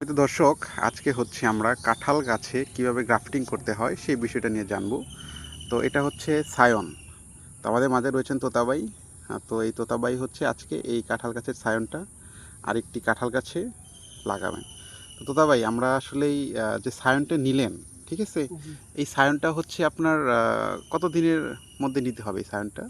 তো দর্শক আজকে হচ্ছে আমরা কাঁঠাল গাছে কীভাবে গ্রাফটিং করতে হয় সেই বিষয়টা নিয়ে জানব। তো এটা হচ্ছে সায়ন। তো আমাদের মাঝে রয়েছেন তোতাবাই। আহ, তো এই তোতাবাই হচ্ছে আজকে এই কাঁঠাল গাছের সায়নটা। আরেকটি কাঁঠাল গাছে লাগাবেন। তো তোতাবাই আমরা আসলে এই যে সায়নটা নিলেন ঠিক আছে? এই সায়নটা হচ্ছে আপনার কত দিনের মধ্যে নিতে হবে এই সায়নটা?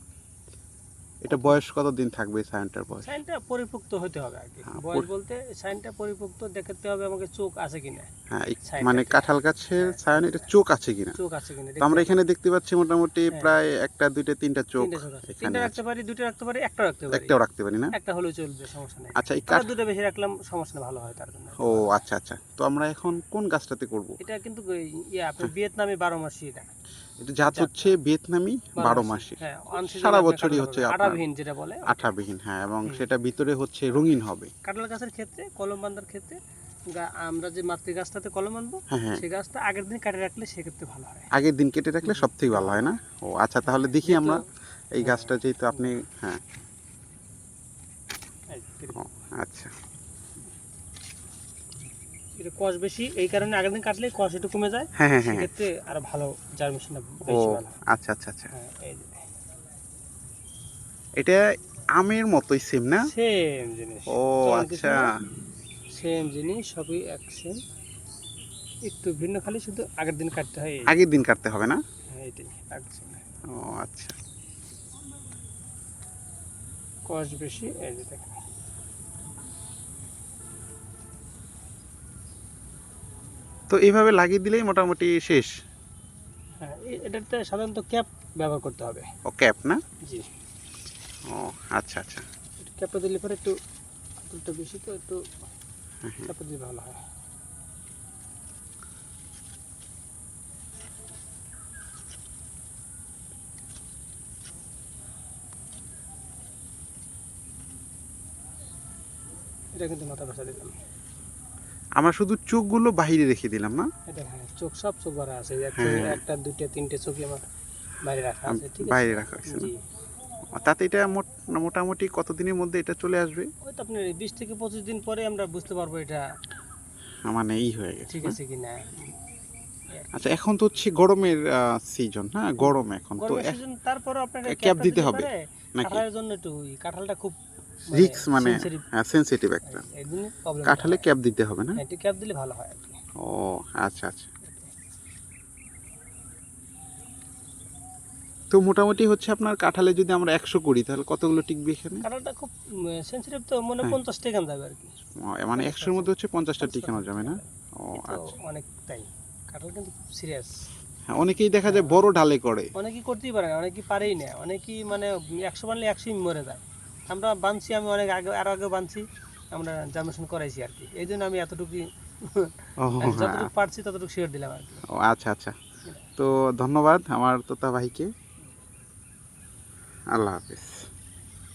এটা বয়স কত দিন থাকবে এই সায়নটার বয়স? সাইনটা পরিপুক্ত হতে হবে আর কি হ্যাঁ, বয়স বলতে সাইনটা পরিপুক্ত দেখতে হবে আমাকে চোখ আছে কিনা। হ্যাঁ মানে কাঁঠাল গাছের সায়ন এটা চোখ আছে কিনা? চোখ আছে কিনা তো আমরা এখানে দেখতে পাচ্ছি মোটামুটি হ্যাঁ। প্রায় একটা দুইটা তিনটা চোখ তিনটে রাখতে পারি দুটো রাখতে পারি একটা রাখতে পারি। একটাও রাখতে পারি না? একটা হলেও চলবে সমস্যা নেই। আচ্ছা এই কাঠ দুটো বেশি রাখলাম সমস্যা ভালো হয় তার জন্য। ও আচ্ছা আচ্ছা। তো আমরা এখন কোন গাছটাতে করব? এটা কিন্তু ইয়ে আপনার ভিয়েতনামি বারো মাসি এটা। এটা জাত। হচ্ছে ভিয়েতনামি বারো মাসি। হ্যাঁ সারা বছরই হচ্ছে আঠাবিহীন যেটা বলে। আঠাবিহীন হ্যাঁ এবং সেটা ভিতরে হচ্ছে রঙিন হবে। কাঁঠাল গাছের ক্ষেত্রে কলম বান্ধার ক্ষেত্রে আমরা যে মাতৃ গাছটাতে কলম বানবো হ্যাঁ হ্যাঁ। সেই গাছটা আগের দিন কাটে রাখলে সেক্ষেত্রে ভালো হয়। আগের দিন কেটে রাখলে সব থেকে ভালো হয় না? ও আচ্ছা তাহলে দেখি আমরা এই। গাছটা যেহেতু আপনি হ্যাঁ এই, ও আচ্ছা এটা কষ বেশি এই কারণে আগের দিন কাটলে কষ একটু কমে যায়। হ্যাঁ হ্যাঁ হ্যাঁ সেক্ষেত্রে আরও ভালো জার্মিশনটা ও আচ্ছা আচ্ছা আচ্ছা। যে। এটা আমের মতোই সেম না? সেম জিনিস। ও আচ্ছা। সেম জিনিস সবই এক সেম একটু ভিন্ন খালি শুধু আগের দিন কাটতে হয় আগের দিন কাটতে হবে না? হ্যাঁ, এইটাই ও আচ্ছা। কষ বেশি এই যে দেখেন। তো এইভাবে লাগিয়ে দিলেই মোটামুটি শেষ? হ্যাঁ এটাতে সাধারণত ক্যাপ ব্যবহার করতে হবে। ও ক্যাপ না? জি। ও আচ্ছা আচ্ছা। ক্যাপটা দিলে পরে একটু একটু বেশি তো একটু হ্যাঁ, হ্যাঁ। ক্যাপটা দিলে ভালো হয়। এটা কিন্তু মাথা ভাষা দিলাম। আমরা শুধু চোখগুলো বাইরে রেখে দিলাম না? হ্যাঁ চোখ সব চোখ ভরা আছে। একটা হ্যাঁ। দুইটা তিনটে চোখই আমার বাইরে রাখা আছে ঠিক আছে? বাইরে রাখা হয়েছে তাতে এটা মোটামুটি কতদিনের মধ্যে এটা চলে আসবে? ওই তো আপনার বিশ থেকে পঁচিশ দিন পরে আমরা বুঝতে পারব এটা মানে ই হয়ে গেছে ঠিক আছে কি না আচ্ছা এখন তো হচ্ছে গরমের সিজন হ্যাঁ গরম এখন তো সিজন তারপরে আপনাকে ক্যাপ দিতে হবে নাকি? কাঁঠালের জন্য একটু কাঁঠালটা খুব রিক্স মানে সেন্সিটিভ একটা। এই জন্য problem টা কাঁঠালে ক্যাপ দিতে হবে না? হ্যাঁ, একটু ক্যাপ দিলে ভালো হয় ও আচ্ছা আচ্ছা। তো মোটামুটি হচ্ছে আপনার কাঁঠালে যদি আমরা একশো করি তাহলে কতগুলো টিকবে এখানে? কাঁঠালটা খুব সেন্সিটিভ তো মনে হ্যাঁ। পঞ্চাশ টাকা যাবে আর কি। মানে একশোর মধ্যে হচ্ছে পঞ্চাশটা টিকানো যাবে না? ও আচ্ছা। অনেকটাই কাঁঠাল কিন্তু খুব সিরিয়াস হ্যাঁ অনেকেই দেখা যায় বড় ঢালে করে। অনেকেই করতেই পারে না অনেকেই পারেই না। অনেকেই মানে একশো বানলে একশোই মরে যায়। আমরা বানছি আমি অনেক আগে আরও আগে বানছি আমরা জামেশন করাইছি আর কি। এই জন্য আমি এতটুকু যতটুকু পারছি ততটুকু শেয়ার দিলাম আর কি। আচ্ছা আচ্ছা। তো ধন্যবাদ আমার তোতা ভাইকে আল্লাহ হাফিজ।